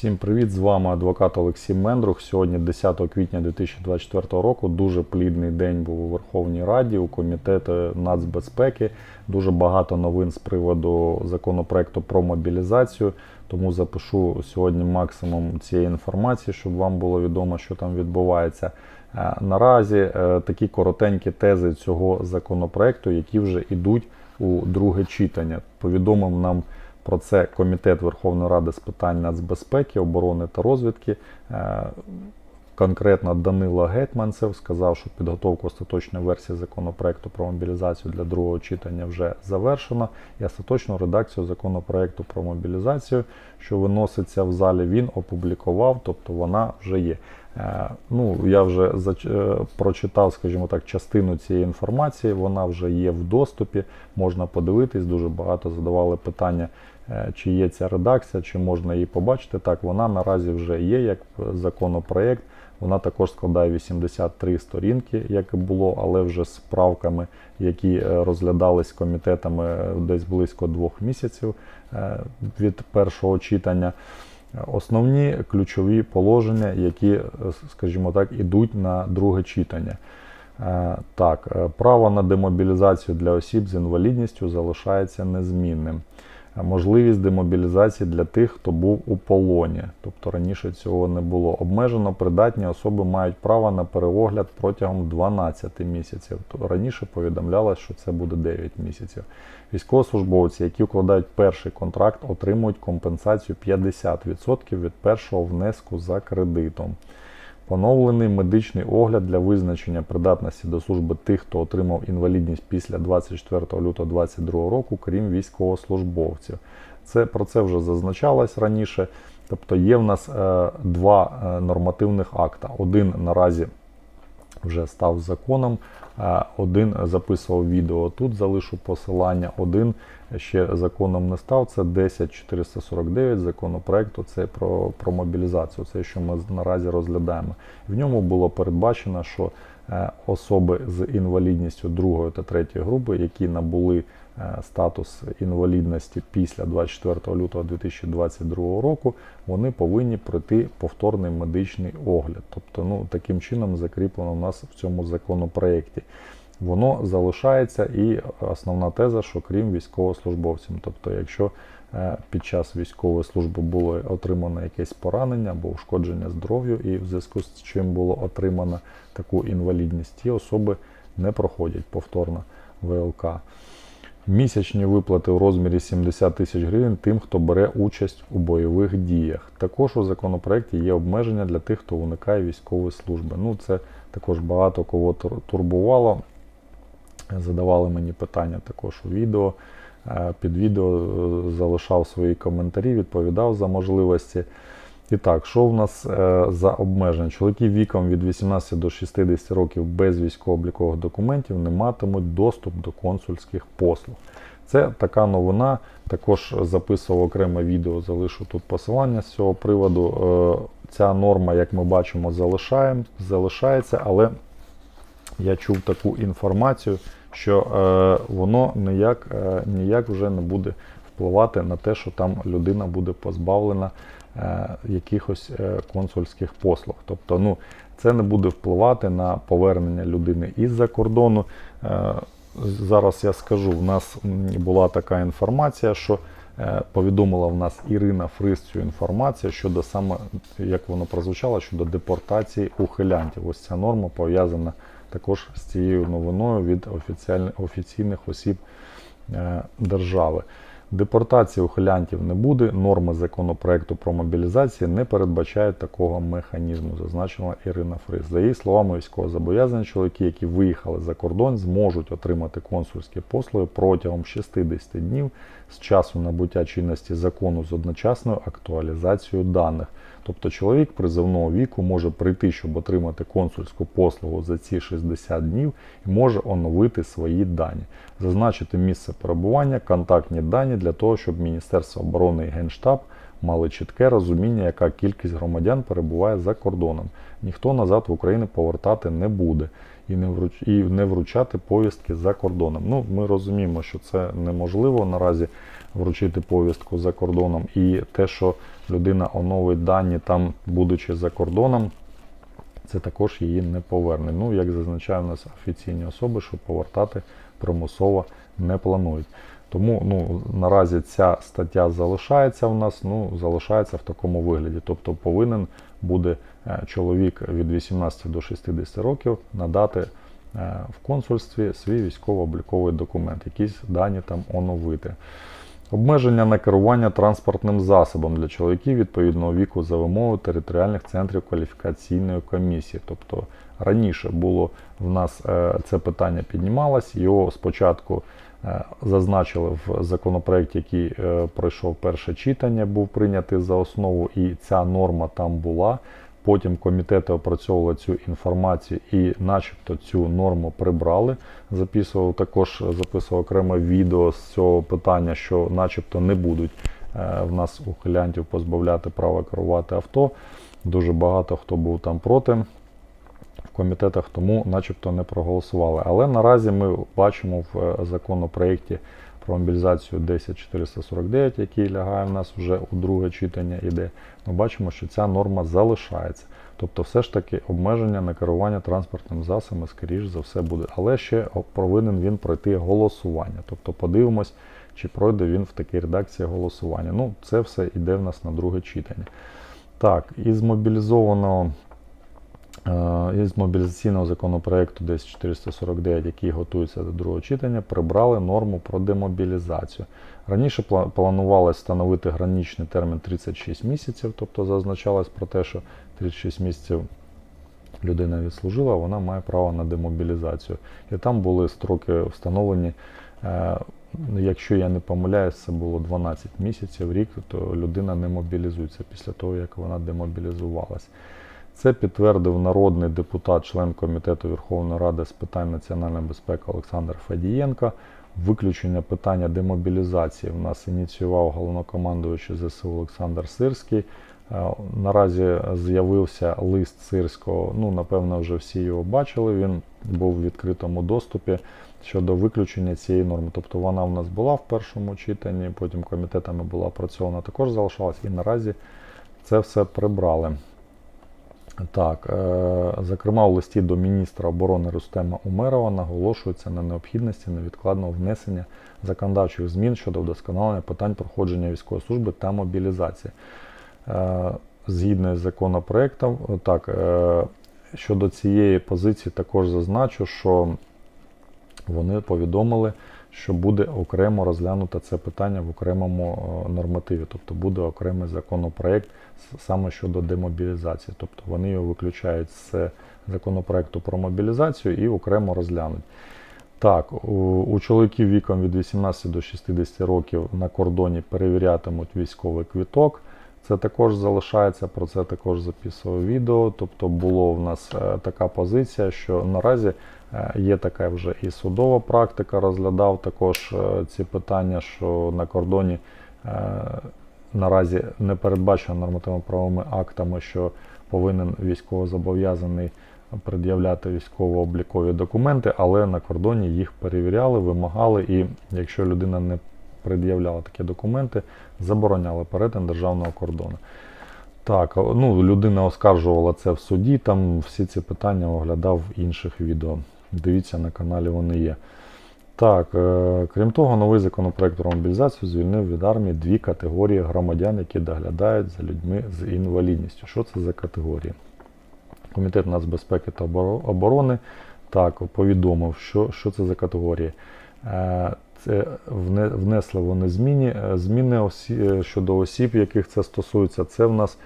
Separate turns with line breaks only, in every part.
Всім привіт! З вами адвокат Олексій Мендрух. Сьогодні 10 квітня 2024 року. Дуже плідний день був у Верховній Раді, у комітеті нацбезпеки. Дуже багато новин з приводу законопроекту про мобілізацію. Тому запишу сьогодні максимум цієї інформації, щоб вам було відомо, що там відбувається. Е, Наразі е, такі коротенькі тези цього законопроекту, які вже йдуть у друге читання. Повідомив нам про це Комітет Верховної Ради з питань нацбезпеки, оборони та розвідки. Е, Конкретно Данила Гетманцев сказав, що підготовка остаточної версії законопроекту про мобілізацію для другого читання вже завершена. І остаточну редакцію законопроекту про мобілізацію, що виноситься в залі, він опублікував, тобто вона вже є. Е, Ну, я вже е, прочитав, скажімо так, частину цієї інформації. Вона вже є в доступі. Можна подивитись. Дуже багато задавали питання, чи є ця редакція, чи можна її побачити. Так, вона наразі вже є як законопроект. Вона також складає 83 сторінки, як і було, але вже з правками, які е, розглядались комітетами е, десь близько двох місяців е, від першого читання. Основні ключові положення, які, е, скажімо так, ідуть на друге читання. Е, Так, е, право на демобілізацію для осіб з інвалідністю залишається незмінним. Можливість демобілізації для тих, хто був у полоні, тобто раніше цього не було. Обмежено придатні особи мають право на переогляд протягом 12 місяців. Раніше повідомлялось, що це буде 9 місяців. Військовослужбовці, які укладають перший контракт, отримують компенсацію 50% від першого внеску за кредитом. Поновлений медичний огляд для визначення придатності до служби тих, хто отримав інвалідність після 24 лютого 2022 року, крім військовослужбовців. Це про це вже зазначалось раніше. Тобто є в нас е, два е, нормативних акта. Один наразі вже став законом, е, один записував відео тут, залишу посилання, один ще законом не став. Це 10449 законопроекту. Це про, про мобілізацію. Це що ми наразі розглядаємо. В ньому було передбачено, що особи з інвалідністю другої та третьої групи, які набули е, статус інвалідності після 24 лютого 2022 року, вони повинні пройти повторний медичний огляд. Тобто, ну таким чином закріплено у нас в цьому законопроєкті. Воно залишається і основна теза, що крім військовослужбовців. Тобто, якщо е, під час військової служби було отримано якесь поранення або ушкодження здоров'ю, і в зв'язку з чим було отримано таку інвалідність, ті особи не проходять повторно ВЛК. Місячні виплати у розмірі 70 тисяч гривень тим, хто бере участь у бойових діях. Також у законопроекті є обмеження для тих, хто уникає військової служби. Ну, це також багато кого турбувало. Задавали мені питання також у відео. Під відео е, залишав свої коментарі, відповідав за можливості. І так, що в нас е, за обмеження? Чоловіки віком від 18 до 60 років без військово-облікових документів не матимуть доступ до консульських послуг. Це така новина. Також записував окреме відео, залишу тут посилання з цього приводу. Е, Ця норма, як ми бачимо, залишається, але я чув таку інформацію, що е, воно ніяк, е, ніяк вже не буде впливати на те, що там людина буде позбавлена е, якихось е, консульських послуг. Тобто, ну, це не буде впливати на повернення людини із-за кордону. Е, зараз я скажу, в нас була така інформація, що е, повідомила в нас Ірина Фрис цю інформацію щодо саме, як воно прозвучало, щодо депортації ухилянтів. Ось ця норма пов'язана також з цією новиною від офіційних осіб е, держави. Депортації ухилянтів не буде. Норми законопроекту про мобілізацію не передбачають такого механізму, зазначила Ірина Фрис. За її словами, військовозобов'язані чоловіки, які виїхали за кордон, зможуть отримати консульські послуги протягом 60 днів з часу набуття чинності закону з одночасною акtuалізацією даних. Тобто чоловік призовного віку може прийти, щоб отримати консульську послугу за ці 60 днів і може оновити свої дані, зазначити місце перебування, контактні дані для того, щоб Міністерство оборони і Генштаб мали чітке розуміння, яка кількість громадян перебуває за кордоном. Ніхто назад в Україну повертати не буде. І не вруч... і не вручати повістки за кордоном. Ну, ми розуміємо, що це неможливо наразі вручити повістку за кордоном, і те, що людина оновить дані там, будучи за кордоном, це також її не поверне. Ну, як зазначає в нас офіційні особи, що повертати примусово не планують. Тому ну, наразі ця стаття залишається в нас, ну, залишається в такому вигляді. Тобто повинен буде е, чоловік від 18 до 60 років надати е, в консульстві свій військово-обліковий документ, якісь дані там оновити. Обмеження на керування транспортним засобом для чоловіків відповідного віку за вимогою територіальних центрів кваліфікаційної комісії. Тобто раніше було в нас е, це питання піднімалось, його спочатку зазначили в законопроекті, який е, пройшов перше читання, був прийнятий за основу, і ця норма там була. Потім комітети опрацьовували цю інформацію і, начебто, цю норму прибрали. Записував також записував окреме відео з цього питання, що, начебто, не будуть е, в нас ухилянтів позбавляти права керувати авто. Дуже багато хто був там проти комітетах, тому, начебто, не проголосували. Але наразі ми бачимо в е, законопроєкті про мобілізацію 10449, який лягає в нас вже у друге читання іде, ми бачимо, що ця норма залишається. Тобто, все ж таки обмеження на керування транспортним засобом, скоріш за все, буде. Але ще повинен він пройти голосування. Тобто подивимось, чи пройде він в такій редакції голосування. Ну, це все йде в нас на друге читання. Так, із мобілізованого із мобілізаційного законопроекту 10449, який готується до другого читання, прибрали норму про демобілізацію. Раніше планувалось встановити граничний термін 36 місяців, тобто зазначалось про те, що 36 місяців людина відслужила, вона має право на демобілізацію. І там були строки встановлені. е, Якщо я не помиляюсь, це було 12 місяців рік, то людина не мобілізується після того, як вона демобілізувалась. Це підтвердив народний депутат, член комітету Верховної Ради з питань національної безпеки Олександр Федієнко. Виключення питання демобілізації в нас ініціював головнокомандуючий ЗСУ Олександр Сирський. Е, наразі з'явився лист Сирського. Ну, напевно, вже всі його бачили. Він був в відкритому доступі щодо виключення цієї норми. Тобто вона в нас була в першому читанні, потім комітетами була опрацьована, також залишалась, і наразі це все прибрали. Так, е, зокрема, у листі до міністра оборони Рустема Умерова наголошується на необхідності невідкладного внесення законодавчих змін щодо вдосконалення питань проходження військової служби та мобілізації. Е, згідно з законопроектом, так, е, щодо цієї позиції також зазначу, що вони повідомили, що буде окремо розглянуто це питання в окремому нормативі, тобто буде окремий законопроект саме щодо демобілізації. Тобто вони його виключають з законопроекту про мобілізацію і окремо розглянуть. Так, у, чоловіків віком від 18 до 60 років на кордоні перевірятимуть військовий квіток. Це також залишається, про це також записував відео. Тобто було в нас е, така позиція, що наразі е, є така вже і судова практика, розглядав також е, ці питання, що на кордоні наразі не передбачено нормативно-правовими актами, що повинен військовозобов'язаний пред'являти військово-облікові документи, але на кордоні їх перевіряли, вимагали, і якщо людина не пред'являла такі документи, забороняли перетин державного кордону. Так, ну людина оскаржувала це в суді, там всі ці питання оглядав в інших відео. Дивіться, на каналі вони є. Так, е, крім того, новий законопроект про мобілізацію звільнив від армії дві категорії громадян, які доглядають за людьми з інвалідністю. Що це за категорії? Комітет нацбезпеки та оборони так повідомив, що що це за категорії. Е, це внесли вони зміни, е, зміни осі, щодо осіб, яких це стосується. Це в нас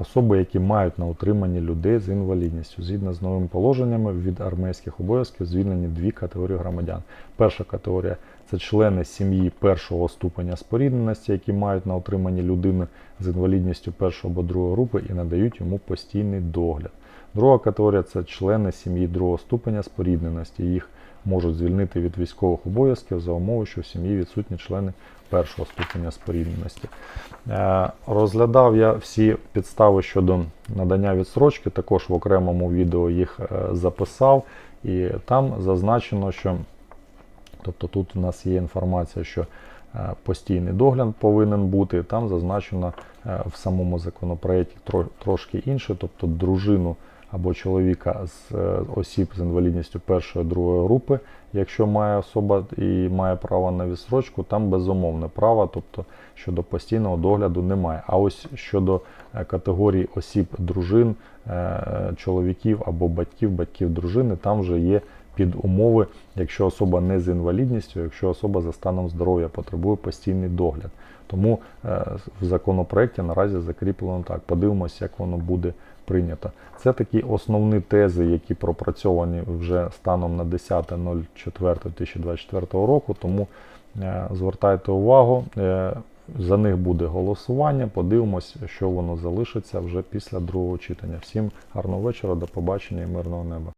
особи, які мають на утриманні людей з інвалідністю. Згідно з новими положеннями від армейських обов'язків звільнені дві категорії громадян. Перша категорія це члени сім'ї першого ступеня спорідненості, які мають на утриманні людини з інвалідністю першої або другої групи і надають йому постійний догляд. Друга категорія це члени сім'ї другого ступеня спорідненості. Їх можуть звільнити від військових обов'язків за умови, що в сім'ї відсутні члени першого ступеня спорідненості. Е, розглядав я всі підстави щодо надання відсрочки, також в окремому відео їх е, записав. І там зазначено, що тобто тут у нас є інформація, що е, постійний догляд повинен бути. Там зазначено в самому законопроєкті трошки інше, тобто дружину або чоловіка з осіб з інвалідністю першої другої групи, якщо має особа і має право на відсрочку, там безумовне право, тобто щодо постійного догляду немає. А ось щодо е, категорії осіб дружин, е, чоловіків або батьків, батьків дружини, там вже є під умови, якщо особа не з інвалідністю, якщо особа за станом здоров'я потребує постійний догляд. Тому е, в законопроекті наразі закріплено так. Подивимося, як воно буде прийнято. Це такі основні тези, які пропрацьовані вже станом на 10.04.2024 року. Тому е, звертайте увагу. е, За них буде голосування. Подивимось, що воно залишиться вже після другого читання. Всім гарного вечора, до побачення і мирного неба.